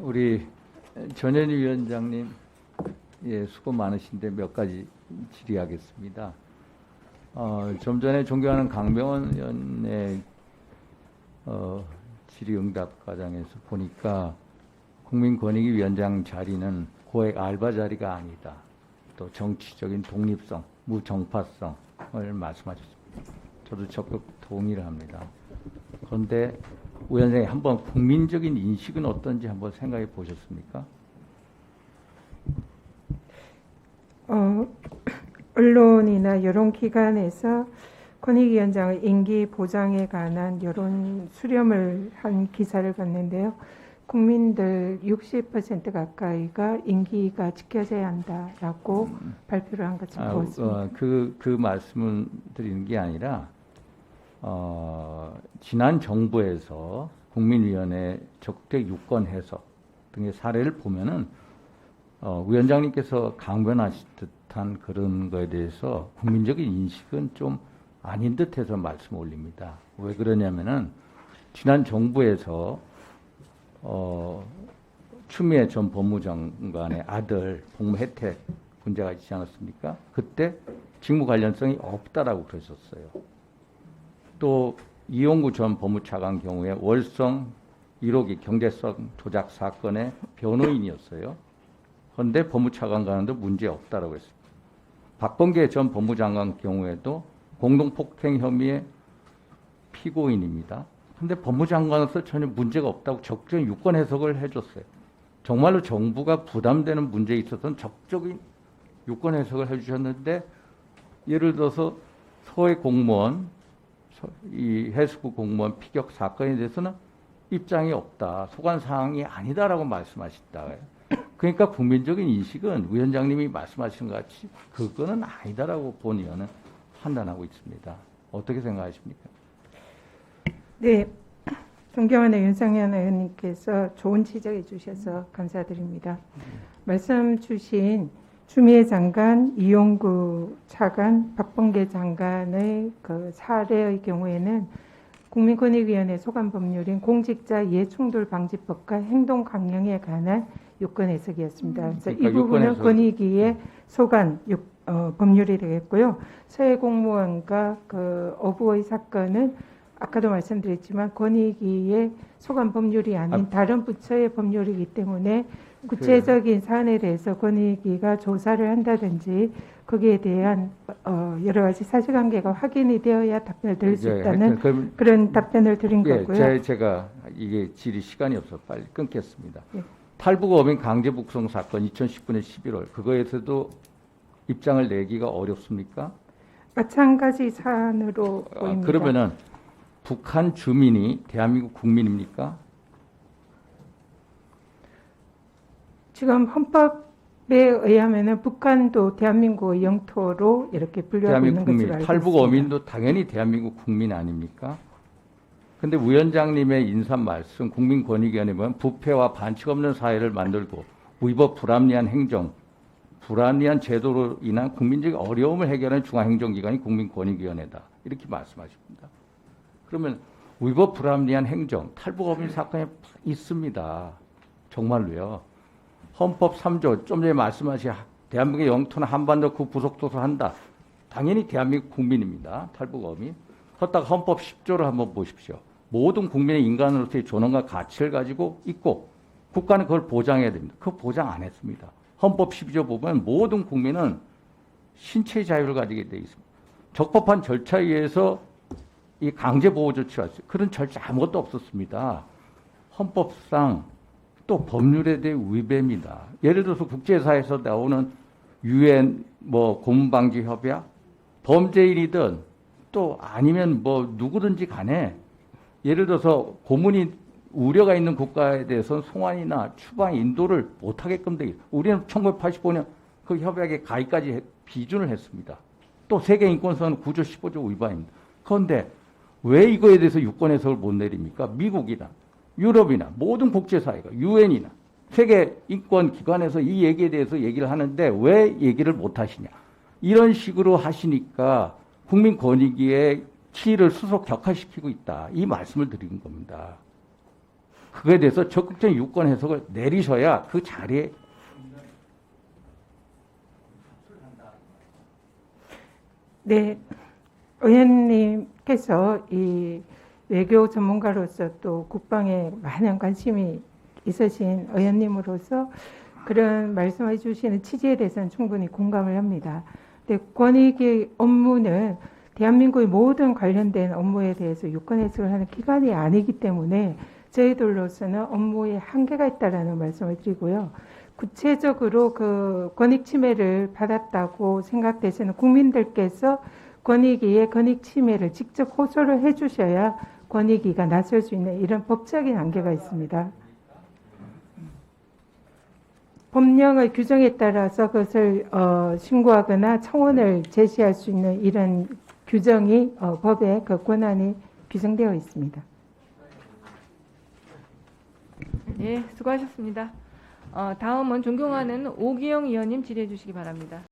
우리 전현희 위원장님 예, 수고 많으신데 몇 가지 질의하겠습니다. 어, 좀 전에 존경하는 강병원 의원의 어, 질의응답 과정에서 보니까 국민권익위원장 자리는 고액 알바 자리가 아니다. 또 정치적인 독립성, 무정파성을 말씀하셨습니다. 저도 적극 동의를 합니다. 그런데 위원장님 한번 국민적인 인식은 어떤지 한번 생각해 보셨습니까? 어, 언론이나 여론기관에서 권익위원장의 임기 보장에 관한 여론 수렴을 한 기사를 봤는데요. 국민들 60% 가까이가 임기가 지켜져야 한다라고 발표를 한 것을 아, 보았습니다. 어, 그, 그 말씀을 드리는 게 아니라, 어, 지난 정부에서 국민위원회 적대 유권 해석 등의 사례를 보면은, 어, 위원장님께서 강변하실 듯한 그런 거에 대해서 국민적인 인식은 좀 아닌 듯해서 말씀 올립니다. 왜 그러냐면은, 지난 정부에서, 어, 추미애 전 법무장관의 아들 복무 혜택 문제가 있지 않았습니까? 그때 직무 관련성이 없다라고 그러셨어요. 또 이용구 전 법무차관 경우에 월성 1호기 경제성 조작 사건의 변호인이었어요. 그런데 법무차관과는도 문제 없다라고 했습니다. 박범계 전 법무장관 경우에도 공동폭행 혐의의 피고인입니다. 근데 법무장관으로서 전혀 문제가 없다고 적절한 유권 해석을 해줬어요. 정말로 정부가 부담되는 문제에 있어서는 적적인 유권 해석을 해주셨는데 예를 들어서 서해 공무원, 서- 이 해수부 공무원 피격 사건에 대해서는 입장이 없다, 소관 사항이 아니다라고 말씀하셨다. 그러니까 국민적인 인식은 위원장님이 말씀하신 것 같이 그거는 아니다라고 본 의원은 판단하고 있습니다. 어떻게 생각하십니까? 네, 존경하는 윤상현 의원님께서 좋은 지적해 주셔서 감사드립니다. 말씀 주신 추미애 장관, 이용구 차관, 박범계 장관의 그 사례의 경우에는 국민권익위원회 소관 법률인 공직자 이해충돌 방지법과 행동 강령에 관한 요건 해석이었습니다. 그래서 이 그러니까 요건 부분은. 권익위의 소관 요- 어, 법률이 되겠고요. 서해 공무원과 그 어부의 사건은 아까도 말씀드렸지만 권익위의 소관 법률이 아닌 아. 다른 부처의 법률이기 때문에 구체적인 사안에 대해서 권익위가 조사를 한다든지 거기에 대한 어, 여러 가지 사실관계가 확인이 되어야 답변을 드릴 수 이제 있다는 하여튼 그럼 그런 답변을 드린 예, 거고요. 제, 제가 이게 질의 시간이 없어 빨리 끊겠습니다. 예. 탈북 어민 강제 북송 사건 2019년 11월 그거에서도 입장을 내기가 어렵습니까? 마찬가지 사안으로 아, 보입니다. 그러면은 북한 주민이 대한민국 국민입니까? 지금 헌법에 의하면은 북한도 대한민국의 영토로 이렇게 분류하고 있는 대한민국 것으로 국민, 알고 탈북. 어민도 당연히 대한민국 국민 아닙니까? 근데 위원장님의 인사 말씀 국민권익위원회 보면 부패와 반칙 없는 사회를 만들고 위법 불합리한 행정, 불합리한 제도로 인한 국민적 어려움을 해결하는 중앙행정기관이 국민권익위원회다. 이렇게 말씀하십니다. 그러면 위법 불합리한 행정, 탈북 어민 사건이 있습니다. 정말로요. 헌법 3조 좀 전에 말씀하신 대한민국의 영토는 한반도 그 부속도서 한다. 당연히 대한민국 국민입니다. 탈북 어민. 그렇다가 헌법 10조를 한번 보십시오. 모든 국민의 인간으로서의 존엄과 가치를 가지고 있고 국가는 그걸 보장해야 됩니다. 그 보장 안 했습니다. 헌법 12조 보면 모든 국민은 신체의 자유를 가지게 돼 있습니다. 적법한 절차에 의해서 이 강제 보호 조치가 있어요. 그런 절차 아무것도 없었습니다. 헌법상 또 법률에 대해 위배입니다. 예를 들어서 국제사에서 나오는 유엔 뭐 고문방지 협약 범죄인이든 또 아니면 뭐 누구든지 간에 예를 들어서 고문이 우려가 있는 국가에 대해서는 송환이나 추방 인도를 못하게끔 되기. 우리는 1985년 그 협약에 가입까지 해- 비준을 했습니다. 또 세계 인권선 9조 15조 위반입니다. 그런데 왜 이거에 대해서 유권 해석을 못 내립니까? 미국이나 유럽이나 모든 국제사회가 유엔이나 세계 인권 기관에서 이 얘기에 대해서 얘기를 하는데 왜 얘기를 못 하시냐? 이런 식으로 하시니까 국민 권익위의 치의를 수속 격화시키고 있다. 이 말씀을 드리는 겁니다. 그거에 대해서 적극적인 유권 해석을 내리셔야 그 자리에 네, 의원님께서 이 외교 전문가로서 또 국방에 많은 관심이 있으신 의원님으로서 그런 말씀해 주시는 취지에 대해서는 충분히 공감을 합니다. 근데 권익위 업무는 대한민국의 모든 관련된 업무에 대해서 유권 해석을 하는 기관이 아니기 때문에 저희들로서는 업무에 한계가 있다라는 말씀을 드리고요. 구체적으로 그 권익 침해를 받았다고 생각되시는 국민들께서 권익위에 권익 침해를 직접 호소를 해주셔야 권익위가 나설 수 있는 이런 법적인 한계가 있습니다. 법령의 규정에 따라서 그것을 어, 신고하거나 청원을 제시할 수 있는 이런 규정이 어, 법에 그 권한이 규정되어 있습니다. 예, 수고하셨습니다. 어, 다음은 존경하는 오기영 의원님 질의해 주시기 바랍니다.